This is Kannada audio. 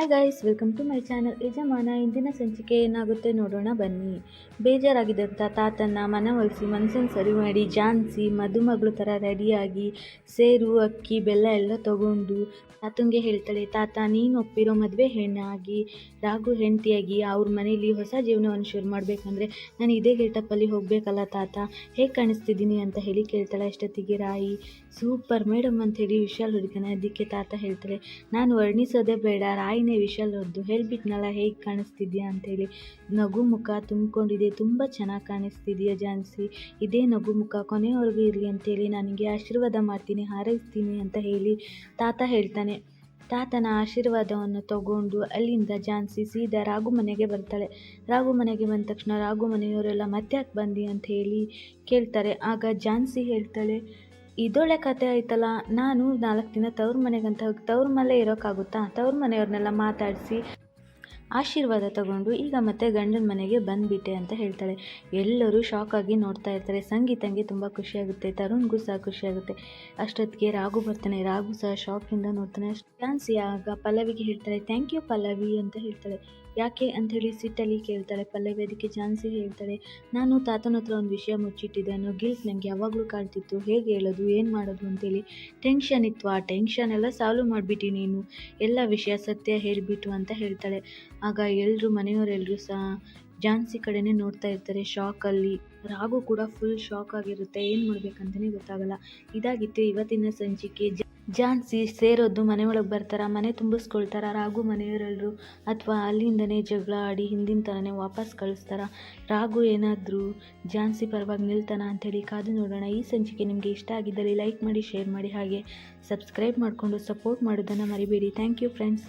Hi guys welcome to my channel ಯಜಮಾನ, ಇಂದಿನ ಸಂಚಿಕೆ ಏನಾಗುತ್ತೆ ನೋಡೋಣ ಬನ್ನಿ. ಬೇಜಾರಾಗಿದ್ದಂಥ ತಾತನ್ನ ಮನವೊಲಿಸಿ ಮನಸ್ಸನ್ನು ಸರಿ ಮಾಡಿ, ಜಾನ್ಸಿ, ಮದುಮಗಳು ಥರ ರೆಡಿಯಾಗಿ ಸೇರು, ಅಕ್ಕಿ, ಬೆಲ್ಲ ಎಲ್ಲ ತಗೊಂಡು ತಾತಂಗೆ ಹೇಳ್ತಾಳೆ, ತಾತ, ನೀನು ಒಪ್ಪಿರೋ ಮದುವೆ ಹೆಣ್ಣಾಗಿ ರಾಗು ಹೆಂಡತಿಯಾಗಿ ಅವ್ರ ಮನೇಲಿ ಹೊಸ ಜೀವನವನ್ನು ಶುರು ಮಾಡಬೇಕಂದ್ರೆ ನಾನು ಇದೇ ಗೇಟಪ್ಪಲ್ಲಿ ಹೋಗಬೇಕಲ್ಲ ತಾತ? ಹೇಗೆ ಕಾಣಿಸ್ತಿದ್ದೀನಿ ಅಂತ ಹೇಳಿ ಕೇಳ್ತಾಳೆ ಅಷ್ಟೊತ್ತಿಗೆ ರಾಯಿ. ಸೂಪರ್ ಮೇಡಮ್ ಅಂತ ಹೇಳಿ ವಿಶಾಲ್ ಹುಡುಗನ ಅದಕ್ಕೆ ತಾತ ಹೇಳ್ತಾಳೆ, ನಾನು ವರ್ಣಿಸೋದೇ ಬೇಡ, ರಾಯಿನೇ ವಿಶಾಲ್ ಹೊದ್ದು ಹೇಳ್ಬಿಟ್ನಲ್ಲ, ಹೇಗೆ ಕಾಣಿಸ್ತಿದ್ಯಾ ಅಂತೇಳಿ. ನಗು ಮುಖ ತುಂಬಿಕೊಂಡಿದೆ, ತುಂಬ ಚೆನ್ನಾಗಿ ಕಾಣಿಸ್ತಿದೆಯಾ ಜಾನ್ಸಿ ಇದೇ ನಗು ಮುಖ ಕೊನೆಯವರೆಗೂ ಇರಲಿ ಅಂತೇಳಿ ನನಗೆ ಆಶೀರ್ವಾದ ಮಾಡ್ತೀನಿ, ಹಾರೈಸ್ತೀನಿ ಅಂತ ಹೇಳಿ ತಾತ ಹೇಳ್ತಾನೆ. ತಾತನ ಆಶೀರ್ವಾದವನ್ನು ತಗೊಂಡು ಅಲ್ಲಿಂದ ಜಾನ್ಸಿ ಸೀದಾ ರಾಘು ಮನೆಗೆ ಬರ್ತಾಳೆ. ರಾಘು ಮನೆಗೆ ಬಂದ ತಕ್ಷಣ ರಾಘು ಮನೆಯವರೆಲ್ಲ ಮತ್ತೆ ಯಾಕೆ ಬಂದಿ ಅಂತ ಹೇಳಿ ಕೇಳ್ತಾರೆ. ಆಗ ಜಾನ್ಸಿ ಹೇಳ್ತಾಳೆ ಇದೊಳ್ಳೆ ಕತೆ ಆಯ್ತಲ್ಲ? ನಾನು ನಾಲ್ಕು ದಿನ ತವ್ರ ಮನೆಗಂತ ಹೋಗಿ ತವ್ರ ಮನೆ ಇರೋಕ್ಕಾಗುತ್ತಾ ತವ್ರ ಮನೆಯವ್ರನ್ನೆಲ್ಲ ಮಾತಾಡಿಸಿ ಆಶೀರ್ವಾದ ತಗೊಂಡು ಈಗ ಮತ್ತೆ ಗಂಡನ ಮನೆಗೆ ಬಂದುಬಿಟ್ಟೆ ಅಂತ ಹೇಳ್ತಾಳೆ. ಎಲ್ಲರೂ ಶಾಕ್ ಆಗಿ ನೋಡ್ತಾ ಇರ್ತಾರೆ. ಸಂಗೀತಂಗೆ ತುಂಬ ಖುಷಿಯಾಗುತ್ತೆ. ತರುಣ್ಗೂ ಸಹ ಖುಷಿಯಾಗುತ್ತೆ. ಅಷ್ಟೊತ್ತಿಗೆ ರಾಘು ಬರ್ತಾನೆ. ರಾಘು ಸಹ ಶಾಕಿಂದ ನೋಡ್ತಾನೆ. ಚಾನ್ಸಿ ಆಗ ಪಲ್ಲವಿಗೆ ಹೇಳ್ತಾಳೆ. ಥ್ಯಾಂಕ್ ಯು ಪಲ್ಲವಿ ಅಂತ ಹೇಳ್ತಾಳೆ. ಯಾಕೆ? ಅಂಥೇಳಿ ಸಿಟ್ಟಲ್ಲಿ ಕೇಳ್ತಾಳೆ. ಪಲ್ಲವಿ ಅದಕ್ಕೆ ಚಾನ್ಸಿ ಹೇಳ್ತಾಳೆ. ನಾನು ತಾತನ ಹತ್ರ ಒಂದು ವಿಷಯ ಮುಚ್ಚಿಟ್ಟಿದ್ದೆ. ಅನ್ನೋ ಗಿಲ್ಟ್ ನನಗೆ ಯಾವಾಗಲೂ ಕಾಡ್ತಿತ್ತು ಹೇಗೆ ಹೇಳೋದು? ಏನು ಮಾಡೋದು? ಅಂತೇಳಿ. ಟೆನ್ಷನ್ ಇತ್ತು ಆ ಟೆನ್ಷನ್ ಎಲ್ಲ ಸಾಲ್ವ್ ಮಾಡಿಬಿಟ್ಟಿ ನೀನು. ಎಲ್ಲ ವಿಷಯ ಸತ್ಯ ಹೇಳಿಬಿಟ್ಟು ಅಂತ ಹೇಳ್ತಾಳೆ. ಆಗ ಎಲ್ಲರೂ ಮನೆಯವರೆಲ್ಲರೂ ಸಹ ಜಾನ್ಸಿ ಕಡೆನೇ ನೋಡ್ತಾ ಇರ್ತಾರೆ ಶಾಕಲ್ಲಿ ರಾಗು ಕೂಡ ಫುಲ್ ಶಾಕ್ ಆಗಿರುತ್ತೆ. ಏನು ಮಾಡ್ಬೇಕಂತಲೇ ಗೊತ್ತಾಗಲ್ಲ. ಇದಾಗಿತ್ತು ಇವತ್ತಿನ ಸಂಚಿಕೆ. ಝಾನ್ಸಿ ಸೇರೋದು ಮನೆ ಒಳಗೆ ಬರ್ತಾರ? ಮನೆ ತುಂಬಿಸ್ಕೊಳ್ತಾರ? ರಾಗು ಮನೆಯವರೆಲ್ಲರೂ ಅಥವಾ ಅಲ್ಲಿಂದನೇ ಜಗಳ ಆಡಿ ಹಿಂದಿನ ಥರನೇ ವಾಪಸ್ ಕಳಿಸ್ತಾರ? ರಾಗು ಏನಾದರೂ ಜಾನ್ಸಿ ಪರವಾಗಿ ನಿಲ್ತಾನ ಅಂಥೇಳಿ ಕಾದು ನೋಡೋಣ. ಈ ಸಂಚಿಕೆ ನಿಮಗೆ ಇಷ್ಟ ಆಗಿದ್ದಲ್ಲಿ ಲೈಕ್ ಮಾಡಿ, ಶೇರ್ ಮಾಡಿ ಹಾಗೆ ಸಬ್ಸ್ಕ್ರೈಬ್ ಮಾಡಿಕೊಂಡು ಸಪೋರ್ಟ್ ಮಾಡೋದನ್ನು ಮರಿಬೇಡಿ. Thank you friends